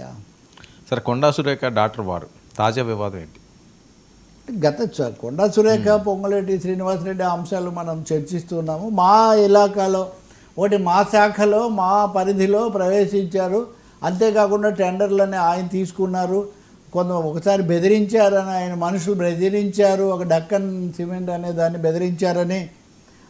Yeah. సరే Konda Surekha doctor వారు తాజా వివాదం ఏంటి? గత కొండా సురేఖ పొంగులేటి శ్రీనివాసరెడ్డి అంశాలు మనం చర్చిస్తున్నాము మా ఇలాకాలో ఒకటి మా శాఖలో మా పరిధిలో ప్రవేశించారు. అంతేకాకుండా టెండర్లని ఆయన తీసుకున్నారు. కొంత ఒకసారి బెదిరించారని ఆయన మనుషులు బెదిరించారు. ఒక డక్కన్ సిమెంట్ అనే దాన్ని బెదిరించారని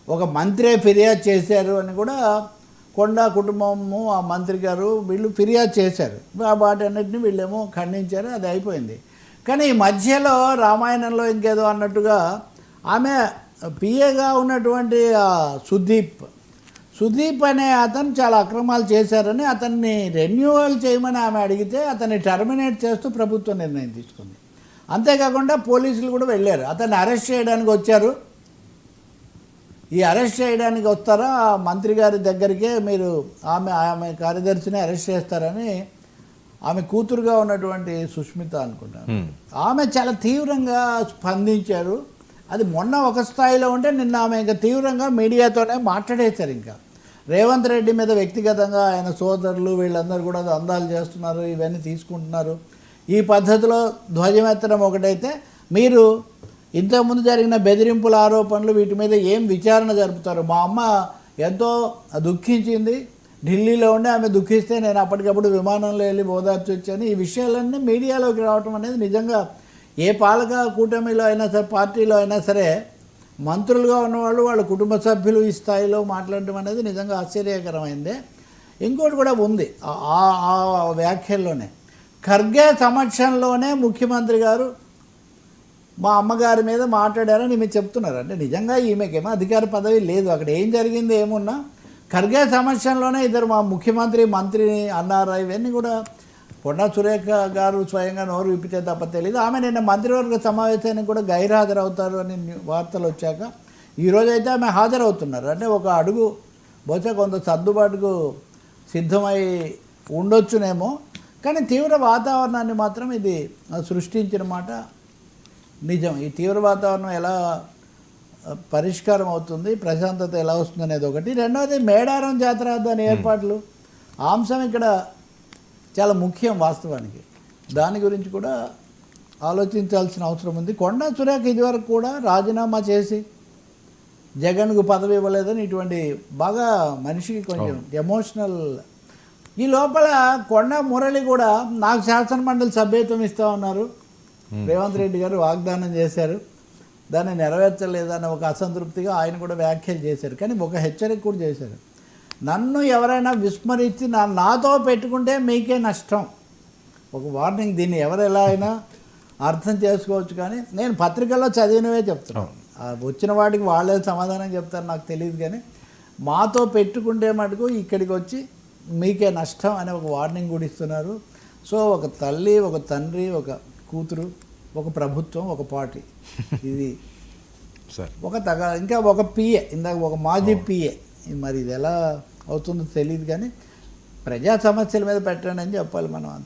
ఒక మంత్రే ఫిర్యాదు చేశారు అని కూడా కొండా కుటుంబము ఆ మంత్రి గారు వీళ్ళు ఫిర్యాదు చేశారు. ఆ వాటన్నిటిని వీళ్ళేమో ఖండించారు అది అయిపోయింది. కానీ ఈ మధ్యలో రామాయణంలో ఇంకేదో అన్నట్టుగా ఆమె పిఏగా ఉన్నటువంటి సుదీప్. సుదీప్ అనే అతను చాలా అక్రమాలు చేశారని అతన్ని రెన్యువల్ చేయమని ఆమె అడిగితే అతన్ని టర్మినేట్ చేస్తూ ప్రభుత్వం నిర్ణయం తీసుకుంది. అంతేకాకుండా పోలీసులు కూడా వెళ్ళారు. అతన్ని అరెస్ట్ చేయడానికి వచ్చారు. ఈ అరెస్ట్ చేయడానికి వస్తారా? మంత్రి గారి దగ్గరికే మీరు ఆమె ఆమె కార్యదర్శిని అరెస్ట్ చేస్తారని ఆమె కూతురుగా ఉన్నటువంటి సుష్మిత అనుకుంటాను Hmm. ఆమె చాలా తీవ్రంగా స్పందించారు. అది మొన్న ఒక స్థాయిలో ఉంటే నిన్న ఆమె ఇంకా తీవ్రంగా మీడియాతోనే మాట్లాడేశారు ఇంకా. రేవంత్ రెడ్డి మీద వ్యక్తిగతంగా ఆయన సోదరులు వీళ్ళందరూ కూడా అందాలు చేస్తున్నారు ఇవన్నీ తీసుకుంటున్నారు. ఈ పద్ధతిలో ధ్వజమెత్తడం ఒకటైతే మీరు ఇంతకుముందు జరిగిన బెదిరింపుల ఆరోపణలు వీటి మీద ఏం విచారణ జరుపుతారు? మా అమ్మ ఎంతో దుఃఖించింది. ఢిల్లీలో ఉండి ఆమె దుఃఖిస్తే నేను అప్పటికప్పుడు విమానంలో వెళ్ళి ఓదార్చి వచ్చాను. ఈ విషయాలన్నీ మీడియాలోకి రావటం అనేది నిజంగా ఏ పాలక కూటమిలో అయినా సరే పార్టీలో అయినా సరే మంత్రులుగా ఉన్నవాళ్ళు వాళ్ళ కుటుంబ సభ్యులు ఈ స్థాయిలో మాట్లాడటం అనేది నిజంగా ఆశ్చర్యకరమైంది. ఇంకోటి కూడా ఉంది ఆ- ఆ వ్యాఖ్యల్లోనే. ఖర్గే సమక్షంలోనే ముఖ్యమంత్రి గారు మా అమ్మగారి మీద మాట్లాడారని ఈమె చెప్తున్నారు. అంటే నిజంగా ఈమెకేమో అధికార పదవి లేదు. అక్కడ ఏం జరిగింది ఏమున్నా? ఖర్గే సమస్యలోనే ఇద్దరు మా ముఖ్యమంత్రి మంత్రిని అన్నారు? ఇవన్నీ కూడా కొండా సురేఖ గారు స్వయంగా నోరు విప్పితే తప్ప తెలియదు ఆమె నిన్న మంత్రివర్గ సమావేశానికి కూడా గైర్హాజరవుతారు అని వార్తలు వచ్చాక ఈరోజు అయితే ఆమె హాజరవుతున్నారు. అంటే ఒక అడుగు బహుశా కొంత సర్దుబాటుకు సిద్ధమై ఉండొచ్చునేమో. కానీ తీవ్ర వాతావరణాన్ని మాత్రం ఇది సృష్టించిన మాట నిజం. ఈ తీవ్ర వాతావరణం ఎలా పరిష్కారం అవుతుంది ప్రశాంతత ఎలా వస్తుంది అనేది ఒకటి. రెండవది మేడారం జాతర దాని ఏర్పాట్లు. అంశం ఇక్కడ చాలా ముఖ్యం వాస్తవానికి. దాని గురించి కూడా ఆలోచించాల్సిన అవసరం ఉంది. కొండా సురేఖ ఇదివరకు కూడా రాజీనామా చేసి జగన్కు పదవి ఇవ్వలేదని ఇటువంటి బాగా మనిషికి కొంచెం ఎమోషనల్. ఈ లోపల కొండ మురళి కూడా నాకు శాసనమండలి సభ్యత్వం ఇస్తా ఉన్నారు. రేవంత్ రెడ్డి గారు వాగ్దానం చేశారు. దాన్ని నెరవేర్చలేదన్న ఒక అసంతృప్తిగా ఆయన కూడా వ్యాఖ్యలు చేశారు. కానీ ఒక హెచ్చరిక కూడా చేశారు. నన్ను ఎవరైనా విస్మరించి నా నాతో పెట్టుకుంటే మీకే నష్టం. ఒక వార్నింగ్ దీన్ని ఎవరు ఎలా అయినా అర్థం చేసుకోవచ్చు కానీ నేను పత్రికల్లో చదివినవే చెప్తున్నాను వచ్చిన వాటికి వాళ్ళే సమాధానం చెప్తారు నాకు తెలియదు కానీ మాతో పెట్టుకుంటే మటుకు ఇక్కడికి వచ్చి మీకే నష్టం అనే ఒక వార్నింగ్ కూడా ఇస్తున్నారు. సో ఒక తల్లి ఒక తండ్రి ఒక కూతురు ఒక ప్రభుత్వం ఒక పార్టీ. ఇది. సార్. ఒక తగ ఇంకా ఒక పిఏ ఇందాక ఒక మాజీ పిఏ. మరి ఇది ఎలా అవుతుందో తెలియదు కానీ ప్రజా సమస్యల మీద పెట్టండి అని చెప్పాలి మనం అంత.